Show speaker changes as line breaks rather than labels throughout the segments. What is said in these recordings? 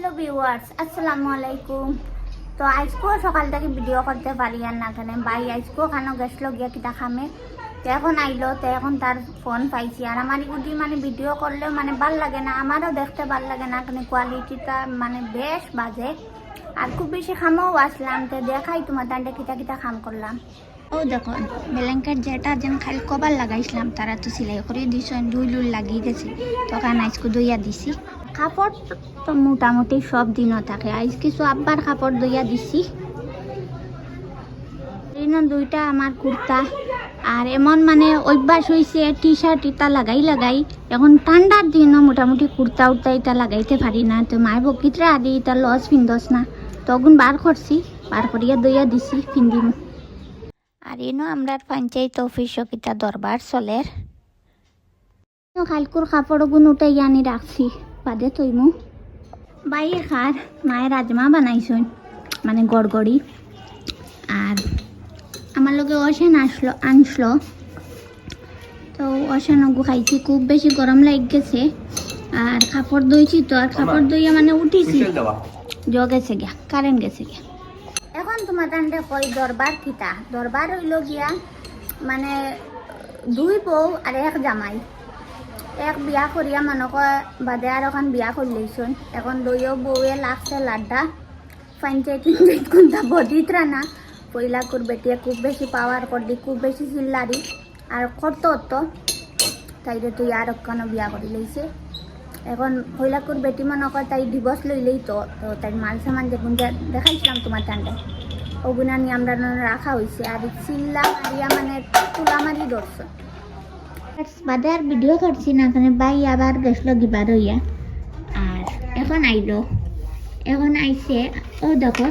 Hello viewers আসসালামু আলাইকুম তো আজকেও সকাল থেকে ভিডিও করতে পারি আর না কেন? ভাই আজকেও খানো গেছলো গিয়া কিতা খামে তো এখন আইলো, তো এখন তার ফোন পাইছি। আর আমার ইগুদি মানে ভিডিও করলেও মানে ভালো লাগে না, আমারও দেখতে ভালো লাগে না। কেন কোয়ালিটিটা মানে বেশ বাজে। আর খুব বেশি খামও আসলাম। তো দেখাই তোমার দান্ডে কিতা কিতা খাম করলাম। ও দেখো ব্ল্যাঙ্কেট যেটা যেন খালি কবার লাগাইছিলাম, তারা তো সিলাই করে দিছ, দুই লুল লাগিয়ে গেছে তখন আজকে দইয়া দিছি। কাপড় তো মোটামুটি সব দিনও থাকে। আজ কিছু আব্বার কাপড় দইয়া দিছি। দুইটা আমার কুর্তা। আর এমন মানে অভ্যাস হয়েছে টি শার্ট ইটা লাগাই লাগাই। এখন ঠান্ডার দিনও মোটামুটি কুর্তা উর্তা এটা লাগাইতে পারি না। তো মায়ের বকিতরা আদি এটা লস পিন্ধস না। তখন বার করছি, বার করিয়া দইয়া দিছি পিন্দিম আর এনো আমরা পঞ্চায়েত অফিস কিতা দরবার চলের। কালকুর কাপড় গুণ উঠাই আনি রাখছি। বাদে তৈমু। বাইয়ে খার মায়ের রাজমা বানাইছুন মানে গড়গড়ি। আর আমার লগে অসেন আসলো আনসলো। তো অসেন খাইছি খুব বেশি গরম লাগ গেছে আর কাপড় দইছি তো আর কাপড় দইয়া মানে উঠিছি। জ গেছে গিয়া কারেন্ট গেছে গিয়া। এখন তোমার তান্ডে কই দরবার কিতা? দরবার হইল গিয়া মানে দুই বউ আর এক জামাই। এক বিয়া করিয়া মনে কয় বাদে আর এখন বিয়া করলেইছুন এখন দুইও বউয়ে লাগছে লাড্ডা। পঞ্চায়েত কোনটা বদিত রানা পয়লা কুর বেটিয়ে খুব বেশি পাওয়ার করলি খুব বেশি চিল্লারি আর করতো তো তাইরে তুই আর বিয়া করে লইছে এখন কৈলাকুর বেটি মনে কয় তাই ডিভোর্স লইলেই তো তো তাই মাল সামান যেগুন দেখাইছিলাম তোমার টান্ডে ওগুনা নিয়ে আমরা রাখা হয়েছে আর চিল্লা মারিয়া মানে তুলা মারি ধরছে বাদে আর ভিডিও করছি না, কারণ বাই আবার গেছিল গিবার হইয়া আর এখন আইলো। এখন আইছে, ও দেখো,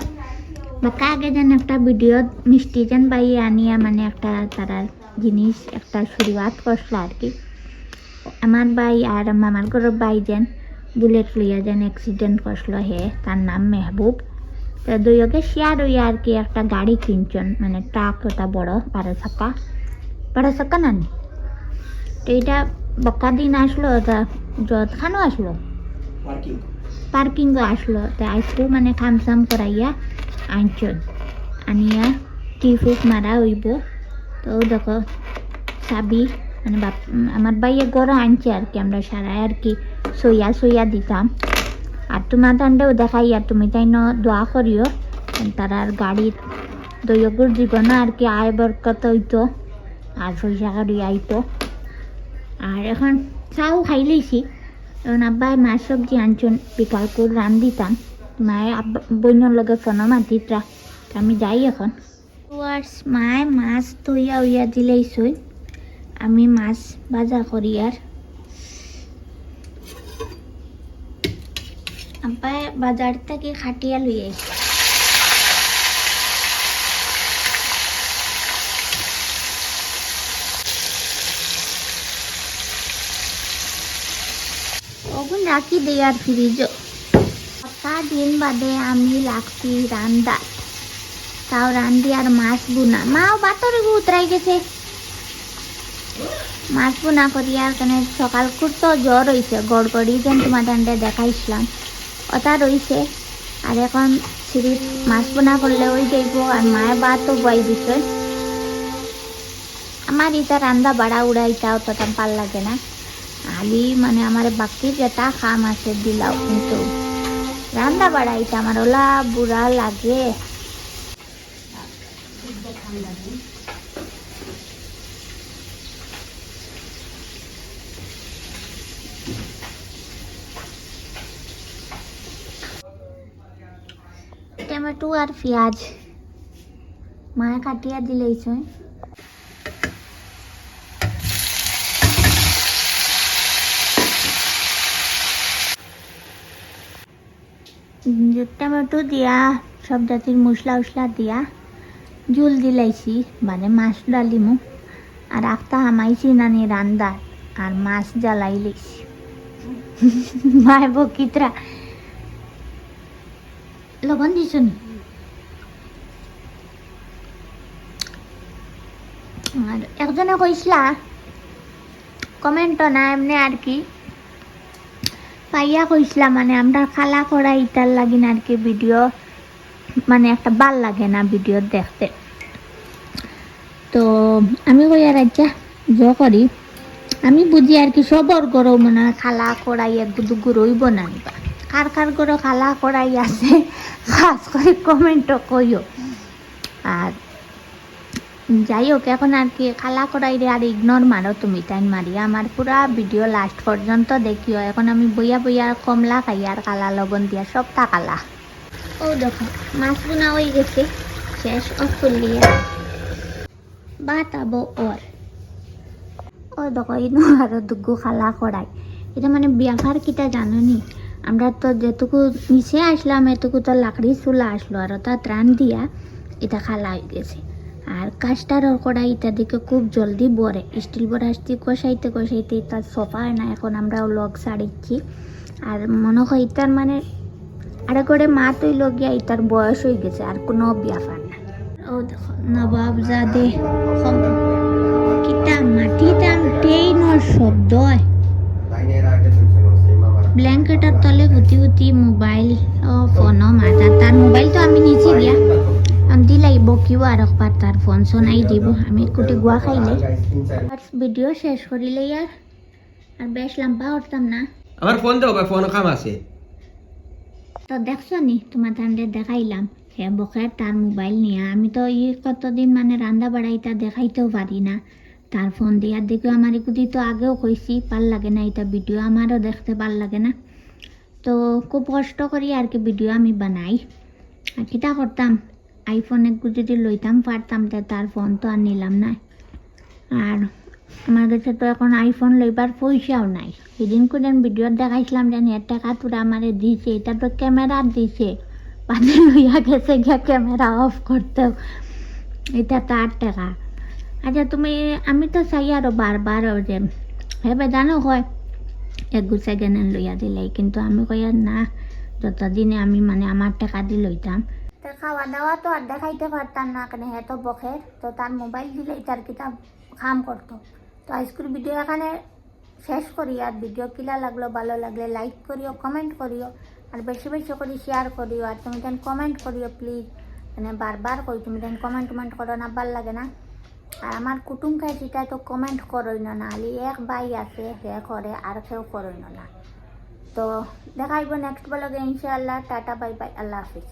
বাকা আগে যেন একটা ভিডিও মিষ্টি যেন বাই আনিয়া মানে একটা তারা জিনিস, একটা শুরুয়াত করছিল আর কি। আমার ভাই আর মামার ঘরের ভাই যেন বুলেট লইয়া যেন অ্যাক্সিডেন্ট করছিল হে, তার নাম মেহবুব। তো দুইকে শেয়ার হইয়া আর কি একটা গাড়ি কিনছেন মানে ট্রাক ওটা বড়, বারো চাকা। বারো চাকা নি? তো এটা বকা দিন আসলো ওটা যতখানো আসলো। পার্কিংও আসলো তো আইসু মানে খাম সাম করাইয়া আনছন আনিয়া টিফুক মারা হইব। তো দেখো চাবি মানে বাপ আমার বাইয়ে গড় আনছে আর কি আমরা সারাই আর কি সইয়া সইয়া দিতাম। আর তোমার তান্ডেও দেখাই আর তুমি তাই ন দোয়া করিও তারার গাড়ির দৈয়গুর জীবনে আর কি আয় বরকত হইতো আর পয়সা কাড়ি আইতো। আর এখন চাও খাই লইছি এখন আব্বাই মাছ সবজি আনছুন বিকাল করে রান দিতাম। মায়ে আব্বা বইনের লগে ফোনও মাতিতরা আমি যাই এখন। আর মায়ে মাছ ধুইয়া উইয়া দিলেই সই আমি মাছ ভাজা করি আর। আব্বাই বাজার থেকে খাটিয়া লই ওগুন রাখি দেই আর ফ্রিজ সপ্তাহ দিন বাদে আমি লাগছি রান্দা তাও রান্ধি আর মাছ বুনা। মাও বাতরে উতরাই গেছে। মাছ বোনা করি আর কেন সকাল তো জ্বর হয়েছে গড়গড়ি যেন তোমার দান্ডে দেখাইছিলাম। ওটা রয়েছে আর এখন সিঁড়ি মাছ বোনা করলে ওই যাইব আর মায়ের তো বই দিছে। আমার ইটা রান্দা বাড়া উড়া ইটা অতটা ভালো লাগে না। আলি মানে আমার বাকি যেটা খাম আছে দিলাও, কিন্তু রান্দা বাড়া ইটা আমার ওলা বুড়া লাগে। টমেটো আর পেঁয়াজ। মায়ে কাটিয়া দিলেইছে টমেটো দিয়া, সব জাতির মশলা উসলা দিয়া জুল দিলাইছি মানে মাছ ডালিমু। আর আখটা হামাইছি নানি রান্দা আর মাছ জ্বালাই লইছি মায় বকিতরা। লবণ দিছ নি? আর একজনে কইসলা কমেন্ট না, এমনি আর কি। পাইয়া কইছিলাম মানে আমরা খালা করা ইটার লাগিন আর কি ভিডিও মানে একটা ভালো লাগে না ভিডিও দেখতে। তো আমি কই আর জ করি। আমি বুঝি আর কি সবর গরো মানে খালা কড়াই এক দুগু রইব না নিবা কার কার গরো খালা কড়াই আছে, খাস করে কমেন্টও কইও। আর যাই হোক এখন আর কি খালা কড়াইরে আর ইগনোর মারো তুমি টাইম মারি আমার পুরা ভিডিও লাস্ট পর্যন্ত দেখিও। এখন আমি বইয়া বইয়া কমলা খাই আর কালা লবণ দিয়া সবটা কালা। ও দেখো মাছ বোনা হয়ে গেছে। শেষ অফ করলিয়া বাতাবো ওর। ও দেখো ইনো আরও দুগু খালা কড়াই। এটা মানে বিয়াফার কিটা জানো নি আমরা তো যেটুকু নিচে আসলাম এটুকু তো লাকড়ি চুলা আসলো আর তা ত্রাণ দিয়া এটা খালা হয়ে গেছে। আর কাস্টার কড়াই এটা দিকে খুব জলদি বরে। স্টিল বরাসটি কষাইতে কষাইতে তার সফা হয় না, এখন আমরা লগ সারিচ্ছি। আর মনে হয় ইটার মানে আরে করে মা তুই লগিয়া ইটার বয়স হয়ে গেছে, আর কোনো বিয়াফার না। ও দেখো, নবাবজাদে কিতা মাটিটা ট্রেইনের শব্দ ব্ল্যাঙ্কেটের তলে হুতি হুতি মোবাইল, ও ফোনও মাথা, তার মোবাইল তো আমি নিচে দিয়া। আন্তি লাগিব কিও আর একবার তার ফোন শোনাই দিব। আমি কুটি গুয়া খাইলে। ভিডিও শেষ করিলে আর আর বেশ লম্বা করতাম না।
আমার ফোন দাও ফোন কাম আছে।
তো দেখছ নি তোমার ঠান্ডে দেখাইলাম। হে বকের তার মোবাইল নিয়ে। আমি তো ই কতদিন মানে রান্না বাড়াইটা দেখাইতেও পারি না। তার ফোন দিয়ার দিকেও আমার এগুলি তো আগেও কইছি ভালো লাগে না এটা ভিডিও আমারও দেখতে ভালো লাগে না। তো খুব কষ্ট করি আর কি ভিডিও আমি বানাই। আর কিতা করতাম আইফোন একটু যদি লইতাম পারতাম, তে তার ফোন তো আর নিলাম না। আর আমার কাছে তো এখন আইফোন লইবার পয়সাও নাই। সেদিন করে ভিডিও দেখাইছিলাম যে এর টাকা তোরা আমারে দিছে, এটা তো ক্যামেরা দিছে। পানি লইয়া গেছে গিয়া ক্যামেরা অফ করতেও এটা তার টাকা। আচ্ছা তুমি, আমি তো চাই আরও বারবার যে হেবে জানো হয় এক গুছা গেনে লইয়া দিলে। কিন্তু আমি কই আর না, যতদিনে আমি মানে আমার টাকা দিয়ে লইতাম তো খাওয়া দাওয়া তো আর দেখাইতে পারতাম না কেন হে তো বখের তো তার মোবাইল দিলেই তার কিতাব খাম করতো। তো আজকের ভিডিও এখানে শেষ করি, আর ভিডিও কিলা লাগল, ভালো লাগলে লাইক করিও কমেন্ট করিও, আর বেশি বেশি করে শেয়ার করিও। আর তুমি তেন কমেন্ট করিও প্লিজ মানে বারবার কই, তুমি তেন কমেন্ট টমেন্ট করো না, ভালো লাগে না। আর আমার কুটুম খাই সেটা তো কমেন্ট করই না আলি এক ভাই আছে হে করে, আর কেউ করই না। তো দেখাইব নেক্সট ব্লগে ইনশাআল্লাহ। টাটা বাই বাই আল্লাহ হাফিজ।